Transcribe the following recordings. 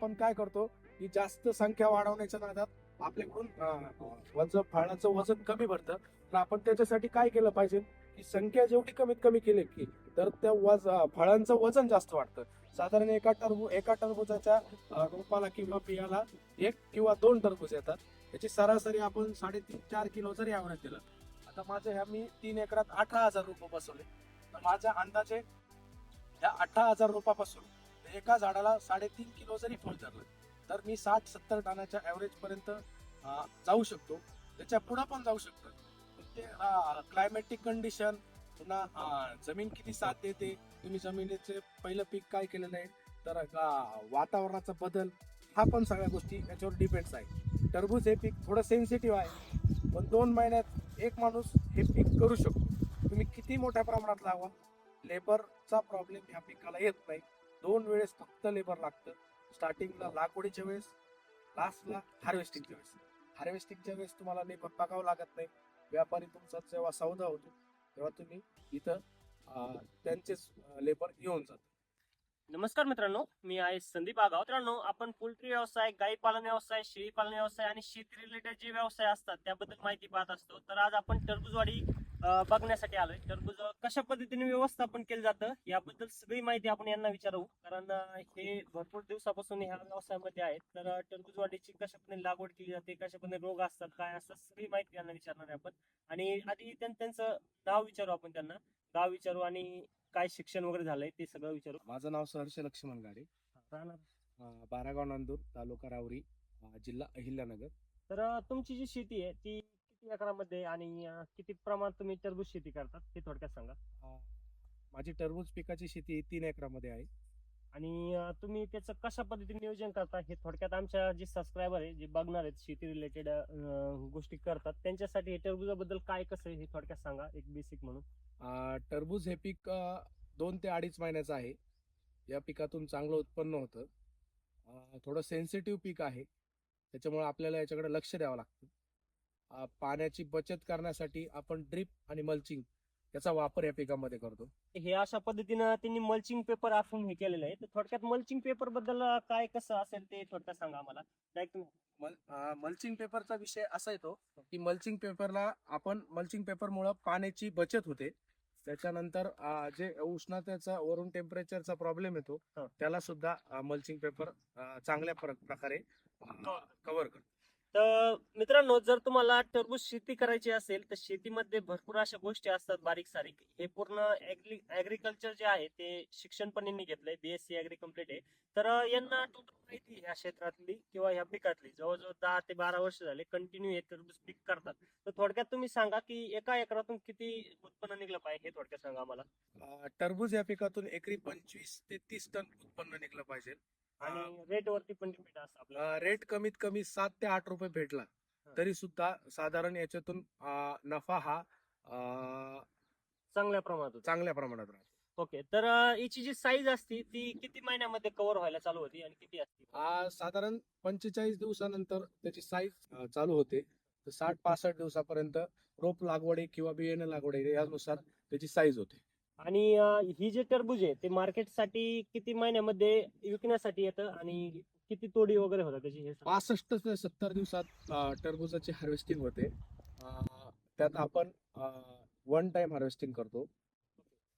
आपण काय करतो की जास्त संख्या वाढवण्याच्या नादात आपल्याकडून वजन फळाचं वजन कमी भरतं. तर आपण त्याच्यासाठी काय केलं पाहिजे की संख्या जेवढी कमीत कमी केली की तर त्या वज फळांचं वजन जास्त वाढतं. साधारण एका टरबू एका टरबुजाच्या रोपाला किंवा बियाला एक किंवा दोन टरबूज येतात. याची सरासरी आपण साडेतीन चार किलो जरी ॲव्हरेज दिलं आता माझ्या ह्या मी तीन एकरात अठरा हजार रुपये बसवले. तर माझ्या अंदाजे ह्या अठरा हजार रुपयापासून एका झाडाला साडेतीन किलो जरी फळ धरलं तर मी साठ सत्तर टनाच्या ॲव्हरेज पर्यंत जाऊ शकतो. त्याच्या पुढं पण जाऊ शकतो. ते क्लायमॅटिक कंडिशन पुन्हा जमीन किती साथ देते तुम्ही जमिनीचे पहिलं पीक काय केलेलं आहे तर वातावरणाचा बदल हा पण सगळ्या गोष्टी याच्यावर डिपेंड्स आहे. टरबूज हे पीक थोडं सेन्सिटिव्ह आहे पण दोन महिन्यात एक माणूस हे पीक करू शकतो. तुम्ही किती मोठ्या प्रमाणात लावा लेबरचा प्रॉब्लेम ह्या पिकाला येत नाही. दोन वेळेस फक्त लेबर लागतं. स्टार्टिंगला लागवडीच्या वेळेस लास्टला हार्वेस्टिंगच्या वेळेस. हार्वेस्टिंगच्या वेळेस तुम्हाला लेबर बघावं लागत नाही. व्यापारी तुमचा जेव्हा सौदा होतो तेव्हा तुम्ही इथं त्यांचेच लेबर येऊन जातो. नमस्कार मित्रांनो मी आहे संदीप आगाव मित्रांनो आपण पोल्ट्री व्यवसाय गाई पालन व्यवसाय शेळी पालन व्यवसाय आणि शेती रिलेटेड जे व्यवसाय असतात त्याबद्दल माहिती पाहत असतो. तर आज आपण टरबूजवाडी बघण्यासाठी आलोय. टरबूज कशा पद्धतीने व्यवस्थापन केलं जातं याबद्दल सगळी माहिती आपण यांना विचारू कारण हे भरपूर दिवसापासून ह्या व्यवसायामध्ये आहेत. तर अं, टरबूजवाडीची कशा पद्धतीने लागवड केली जाते कशा पद्धतीने रोग असतात काय असतात सगळी माहिती यांना विचारणार आहे आपण. आणि आधी त्यां- त्यांचं नाव विचारू आपण त्यांना. गाव विचारू आणि काय शिक्षण वगैरे झालंय ते सगळं विचारू. माझं नाव सहर्ष लक्ष्मण गाडे. बारागाव नांदूर तालुका रावरी जिल्हा अहिल्यानगर. तर तुमची जी शेती आहे ती किती एकरामध्ये आणि अं, किती प्रमाणात तुम्ही टरबूज शेती करतात ते थोडक्यात सांगा. अं, माझी टरबूज पिकाची शेती तीन एकरामध्ये आहे. आणि अं, तुम्ही त्याचं कशा पद्धतीने नियोजन करता हे थोडक्यात आमच्या जे सबस्क्रायबर आहे जे बघणार आहेत शेती रिलेटेड गोष्टी करतात त्यांच्यासाठी हे टरबुजाबद्दल काय कसं आहे हे थोडक्यात सांगा एक बेसिक म्हणून. अं, टरबूज हे पीक अं, दोन ते अडीच महिन्याचं आहे. या पिकातून चांगलं उत्पन्न होतं. अं, थोडं सेन्सिटिव्ह पीक आहे. त्याच्यामुळे आपल्याला याच्याकडे लक्ष द्यावं लागतं. पाण्याची बचत करण्यासाठी आपण ड्रीप आणि मल्चिंग याचा वापर या पिकामध्ये करतो. हे अशा पद्धतीनं त्यांनी मल्चिंग पेपर आपण हे केलेलं आहे. तर थोडक्यात मल्चिंग पेपरबद्दल काय कसं असेल ते थोडक्यात सांगा आम्हाला. डायरेक्ट मल मल्चिंग पेपरचा विषय असा येतो की मल्चिंग पेपरला आपण मल्चिंग पेपरमुळं पाण्याची बचत होते. त्याच्यानंतर जे उष्णतेचा वरून टेम्परेचरचा प्रॉब्लेम येतो हा. त्याला सुद्धा मल्चिंग पेपर चांगल्या प्र- प्रकारे कव्हर करतो. तर मित्रांनो जर तुम्हाला टरबूज शेती करायची असेल तर शेतीमध्ये भरपूर अशा गोष्टी असतात बारीक सारीक. हे पूर्ण ऍग्रिकल्चर जे आहे ते शिक्षण पण यांनी घेतलंय बीएससी ऍग्री कंप्लीट आहे. तर यांना टोटल माहिती ह्या क्षेत्रातली किंवा ह्या पिकातली. जवळजवळ दहा ते बारा वर्ष झाले कंटिन्यू हे टरबूज पीक करतात. तर थोडक्यात तुम्ही सांगा की एका एकरातून किती उत्पन्न निघलं पाहिजे हे थोडक्यात सांगा आम्हाला. टरबूज या पिकातून एकरी पंचवीस ते तीस टन उत्पन्न निघलं पाहिजे. आणि रेट वरती पण डिपेंड असतं आपलं रेट कमीत कमी सात ते आठ रुपये भेटला. तरी सुद्धा साधारण याच्यातून अं, नफा हा अं, चांगल्या प्रमाणात होतं. चांगल्या प्रमाणात राहतो. ओके तर अं, याची जी साईज असती ती किती महिन्यामध्ये कव्हर व्हायला चालू होती आणि किती असते? आ, साधारण पंचेचाळीस दिवसानंतर त्याची साईज चालू होते. तर साठ पासष्ट दिवसापर्यंत रोप लागवडी किंवा बियाणे लागवडी यानुसार त्याची साईज होते. आणि ही जे टरबूज आहे ते मार्केटसाठी किती महिन्यामध्ये विकण्यासाठी येतं आणि किती तोडी वगैरे होतात त्याची हे सांगा. पासष्ट ते सत्तर दिवसात आ, टरबूजाची हार्वेस्टिंग होते त्यात आपण वन टाइम हार्वेस्टिंग करतो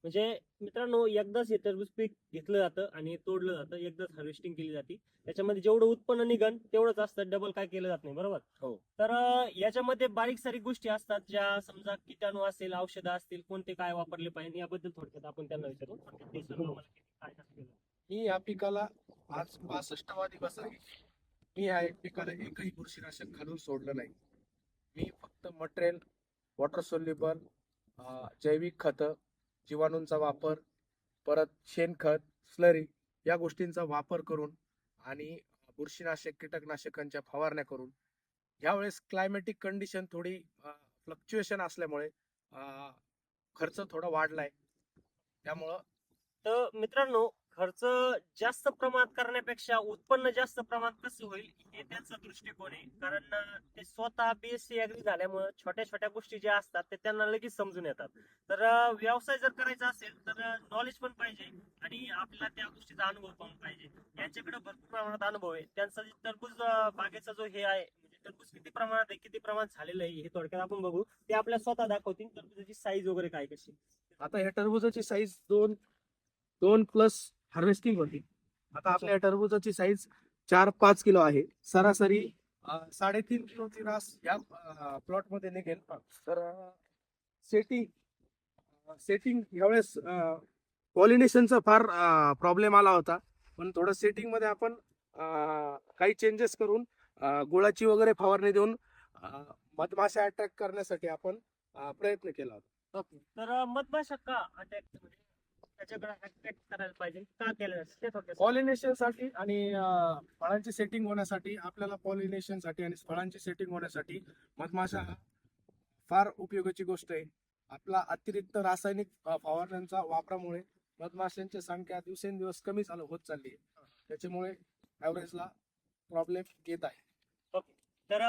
म्हणजे मित्रांनो एकदाच हे टरबूज पीक घेतलं जातं आणि तोडलं जातं. एकदाच हार्वेस्टिंग केली जाते. त्याच्यामध्ये जेवढं उत्पन्न निघन तेवढंच असतं. डबल काय केलं जात नाही. बरोबर? हो. तर याच्यामध्ये बारीक सारीक गोष्टी असतात ज्या समजा किटाणू असेल औषधं असतील कोणते काय वापरले पाहिजे याबद्दल थोडक्यात आपण त्यांना विचारू. मी या पिकाला आज पासष्टवा दिवस आहे मी या पिकाला एकही बुरशीनाशक घालून सोडलं नाही. मी फक्त मटेरियल वॉटर सोल्युबल जैविक खत जीवाणूंचा वापर परत शेणखत स्लरी या गोष्टींचा वापर करून आणि बुरशीनाशक कीटकनाशकांच्या फवारण्या करून यावेळेस क्लायमॅटिक कंडिशन थोडी फ्लक्च्युएशन असल्यामुळे खर्च थोडा वाढलाय. त्यामुळं तर मित्रांनो खर्च जास्त प्रमाणात करण्यापेक्षा उत्पन्न जास्त प्रमाणात कसं होईल हे त्यांचा दृष्टिकोन आहे. कारण ते स्वतः बीएससी अग्री झाल्यामुळे छोट्या छोट्या गोष्टी ज्या असतात ते त्यांना लगेच समजून येतात. तर व्यवसाय जर करायचा असेल तर नॉलेज पण पाहिजे आणि आपल्याला त्या गोष्टीचा अनुभव पण पाहिजे. यांच्याकडे भरपूर प्रमाणात अनुभव आहे. त्यांचा टरबूज बागेचा जो हे आहे म्हणजे टरबूज किती प्रमाणात आहे किती प्रमाणात झालेलं आहे हे थोडक्यात आपण बघू. ते आपल्याला स्वतः दाखवतील टरबूजाची साईज वगैरे काय कशी. आता ह्या टरबुजाची साईज दोन दोन प्लस हार्वेस्टिंग होती. आता आपल्या टरबुजाची साईज चार पाच किलो आहे. सरासरी साडेतीन किलोची रास या प्लॉटमध्ये निघेल. तर सेटिंग सेटिंग यावेळेस पॉलिनेशनचा फार प्रॉब्लेम आला होता. पण थोडं सेटिंगमध्ये आपण काही चेंजेस करून गुळाची वगैरे फवारणी देऊन मधमाशा अटॅक करण्यासाठी आपण प्रयत्न केला होता. तर मधमाशा का अटॅक त्याच्याकडे अटॅक करायला पाहिजे. का केलं जातं? ते थोडक्यात सांगा. पॉलिनेशनसाठी आणि फळांची सेटिंग होण्यासाठी आपल्याला पॉलिनेशनसाठी आणि फळांची सेटिंग होण्यासाठी मधमाशा हा फार उपयोगाची गोष्ट आहे. आपला अतिरिक्त रासायनिक फवारण्यांचा वापरामुळे मधमाशांची संख्या दिवसेंदिवस कमी चालू होत चालली आहे. त्याच्यामुळे ऍव्हरेजला प्रॉब्लेम येत आहे. तर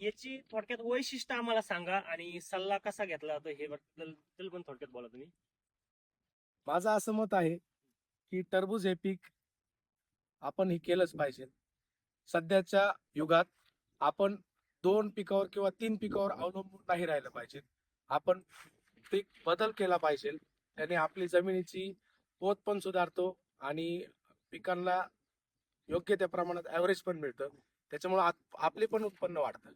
याची थोडक्यात वैशिष्ट्य आम्हाला सांगा आणि सल्ला कसा घेतला? जातो हे बद्दल पण थोडक्यात बोला तुम्ही. माझं असं मत आहे की टरबूज हे पीक आपण हे केलंच पाहिजे. सध्याच्या युगात आपण दोन पिकावर किंवा तीन पिकावर अवलंबून नाही राहिलं पाहिजे. आपण पीक बदल केला पाहिजे त्याने आपली जमिनीची पोत पण सुधारतो आणि पिकांना योग्य त्या प्रमाणात ॲव्हरेज पण मिळतं. त्याच्यामुळं आप- आपले पण उत्पन्न वाढतं.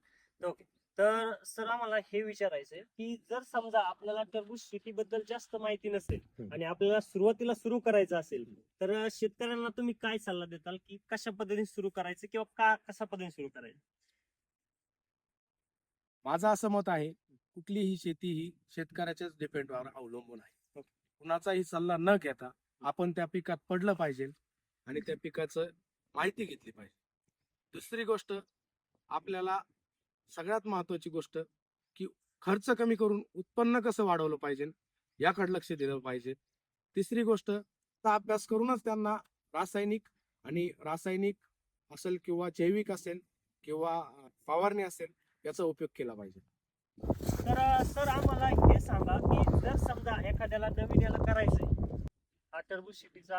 ओके. तर सर आम्हाला हे विचारायचंय की जर समजा आपल्याला टरबूज शेतीबद्दल जास्त माहिती नसेल. आणि आपल्याला सुरुवातीला सुरू करायचं असेल तर शेतकऱ्यांना तुम्ही काय सल्ला देताल? की कशा पद्धतीने सुरू करायचं किंवा का कशा पद्धतीने सुरू करायचं? माझं असं मत आहे कुठलीही शेती ही शेतकऱ्याच्याच डिपेंडवर अवलंबून आहे. कुणाचाही सल्ला न घेता आपण त्या पिकात पडलं पाहिजे आणि त्या पिकाचं माहिती घेतली पाहिजे. दुसरी गोष्ट आपल्याला सगळ्यात महत्वाची गोष्ट की खर्च कमी करून उत्पन्न कसं वाढवलं पाहिजे याकडे लक्ष दिलं पाहिजे. तिसरी गोष्ट अभ्यास करूनच त्यांना रासायनिक आणि रासायनिक असेल किंवा जैविक असेल किंवा फवारणी असेल याचा उपयोग केला पाहिजे. तर सर आम्हाला हे सांगा की जर समजा एखाद्याला नवीन याला करायचंय हा टरबूज शेतीचा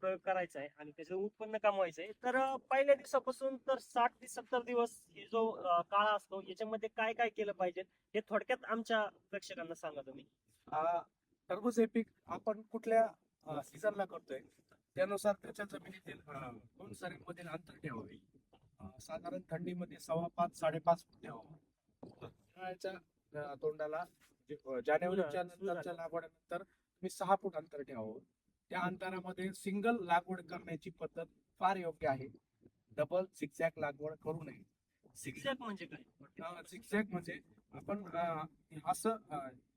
प्रयोग करायचा आहे आणि त्याचं उत्पन्न कमवायचं आहे. तर पहिल्या दिवसापासून तर साठ ते सत्तर दिवस हे जो काळ असतो याच्यामध्ये काय काय केलं पाहिजे हे थोडक्यात आमच्या प्रेक्षकांना सांगा तुम्ही. टरबूज हे पीक आपण कुठल्या सीझनला करतोय त्यानुसार त्याच्या जमिनीतील दोन सरींमधील अंतर ठेवावे. साधारण थंडीमध्ये सव्वा पाच साडेपाच फूट ठेवावं. तोंडाला जानेवारीच्या नंतरच्या लागवडीनंतर तुम्ही सहा फूट अंतर ठेवावं. त्या अंतरामध्ये सिंगल लागवड करण्याची पद्धत फार योग्य आहे डबल झिगझॅग लागवड करू नये शिक्षक म्हणजे काय झिगझॅग म्हणजे आपण असं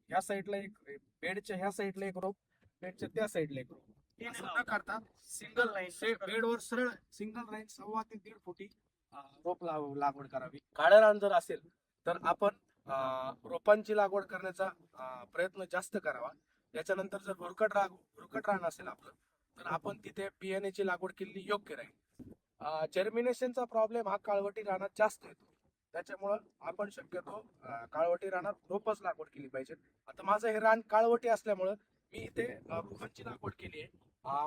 ह्या साईडला एक बेडच्या ह्या साईडला एक रोप बेडच्या त्या साईडला एक रोप न. करता सिंगल लाईन. बेडवर सरळ सिंगल लाईन सव्वा ते दीड फुटी रोप लागवड करावी काळ्या रान जर असेल तर आपण रोपांची लागवड करण्याचा प्रयत्न जास्त करावा त्याच्यानंतर जर भुरकट राग भुरकट रान असेल आपलं तर आपण तिथे बियाण्याची लागवड केलेली योग्य राहील. जर्मिनेशनचा प्रॉब्लेम हा काळवटी रानात जास्त येतो. त्याच्यामुळं आपण शक्यतो काळवटी रानात रोपच लागवड केली पाहिजे. आता माझं हे रान काळवटी असल्यामुळं मी इथे अ, रोपांची लागवड केली आहे.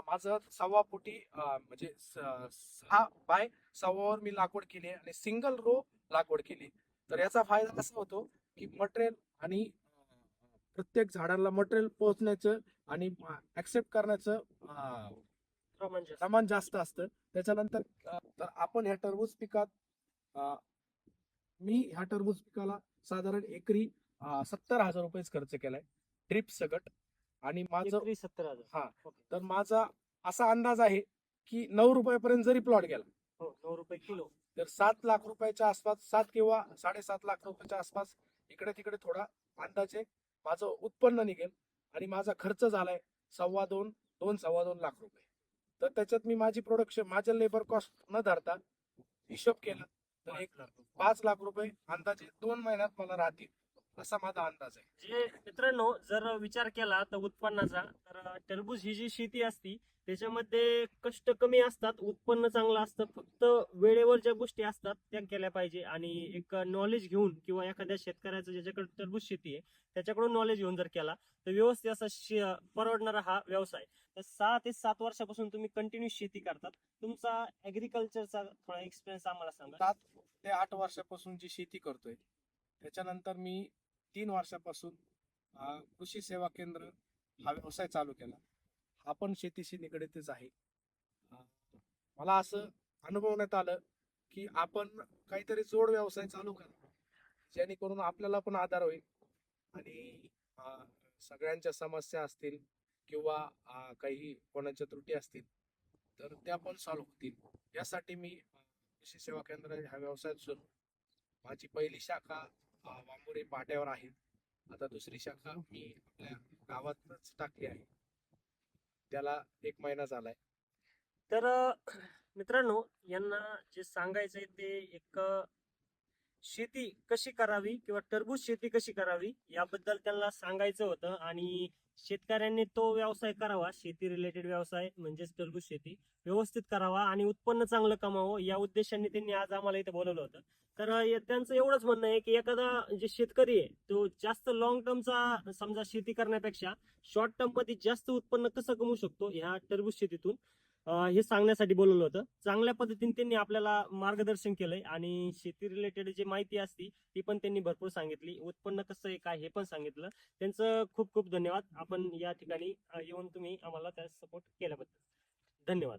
माझं सव्वा फुटी म्हणजे स- सहा बाय सव्वावर मी लागवड केली आहे आणि सिंगल रो लागवड केली तर याचा फायदा असा होतो की मटेरियल आणि प्रत्येक झाडाला मटेरियल पोहोचण्याचं आणि ऍक्सेप्ट करण्याचं प्रमाण जास्त. असतं. त्याच्यानंतर तर आपण ह्या टरबूज पिकात मी ह्या टरबूज पिकाला साधारण एकरी सत्तर हजार रुपयेच खर्च केलाय. ड्रिप सकट आणि माझं सत्तर हजार. हा. तर माझा असा अंदाज आहे की नऊ रुपयापर्यंत जरी प्लॉट गेला. हो नऊ रुपये किलो. तर सात लाख रुपयाच्या आसपास सात किंवा साडेसात लाख रुपयाच्या आसपास इकडे तिकडे थोडा अंदाजे माझं उत्पन्न निघेल आणि माझा खर्च झालाय सव्वा दोन दोन सव्वा दोन लाख रुपये. तर त्याच्यात मी माझी प्रोडक्शन माझ्या लेबर कॉस्ट न धरता हिशोब केला तर एक पाच लाख रुपये अंदाजे दोन महिन्यात मला राहतील. असा माझा अंदाज आहे? जे मित्रांनो जर विचार केला तर उत्पन्नाचा तर टरबूज ही जी शेती असती त्याच्यामध्ये कष्ट कमी असतात उत्पन्न चांगलं असतं फक्त वेळेवर ज्या गोष्टी असतात त्या केल्या पाहिजे. आणि एक नॉलेज घेऊन किंवा एखाद्या शेतकऱ्याचं ज्याच्याकडे टरबूज शेती आहे त्याच्याकडून नॉलेज घेऊन जर केला तर व्यवस्थित असा परवडणारा हा व्यवसाय. तर सहा ते सात वर्षापासून तुम्ही कंटिन्यू शेती करतात. तुमचा ऍग्रिकल्चरचा थोडा एक्सपिरियन्स आम्हाला सांगा. सात ते आठ वर्षापासून जी शेती करतोय त्याच्यानंतर मी तीन वर्षापासून कृषी सेवा केंद्र हा व्यवसाय चालू केला. हा पण शेतीशी निगडीतच आहे. मला असं अनुभवण्यात आलं की आपण काहीतरी जोड व्यवसाय चालू करा. जेणेकरून आपल्याला पण आधार होईल आणि सगळ्यांच्या समस्या असतील किंवा काही कोणाच्या त्रुटी असतील तर त्या पण सॉल्व्ह होतील. यासाठी मी कृषी सेवा केंद्र ह्या व्यवसायात सुरू माझी पहिली शाखा अं, पाट्यावर आहे आता दुसरी शाखा मी आपल्या गावातच टाकली आहे. त्याला एक महिना झालाय. तर मित्रांनो यांना जे सांगायचंय ते एक शेती कशी करावी किंवा टरबूज शेती कशी करावी याबद्दल त्यांना सांगायचं होतं. आणि शेतकऱ्यांनी तो व्यवसाय करावा शेती रिलेटेड व्यवसाय म्हणजेच टरबूज शेती व्यवस्थित करावा आणि उत्पन्न चांगलं कमावं या उद्देशाने त्यांनी आज आम्हाला इथे बोलवलं होतं. तर त्यांचं एवढंच म्हणणं आहे की एखादा जे शेतकरी आहे तो जास्त लॉंग टर्मचा समजा शेती करण्यापेक्षा शॉर्ट टर्ममध्ये जास्त उत्पन्न कसं कमवू शकतो ह्या टरबूज शेतीतून? हे सांगण्यासाठी बोलवलं होतं. चांगल्या पद्धतीने त्यांनी आपल्याला मार्गदर्शन केलंय आणि शेती रिलेटेड जी माहिती असती ती पण त्यांनी भरपूर सांगितली. उत्पन्न कसं आहे काय हे पण सांगितलं. त्यांचं खूप खूप धन्यवाद. आपण या ठिकाणी येऊन तुम्ही आम्हाला त्या सपोर्ट केल्याबद्दल. धन्यवाद.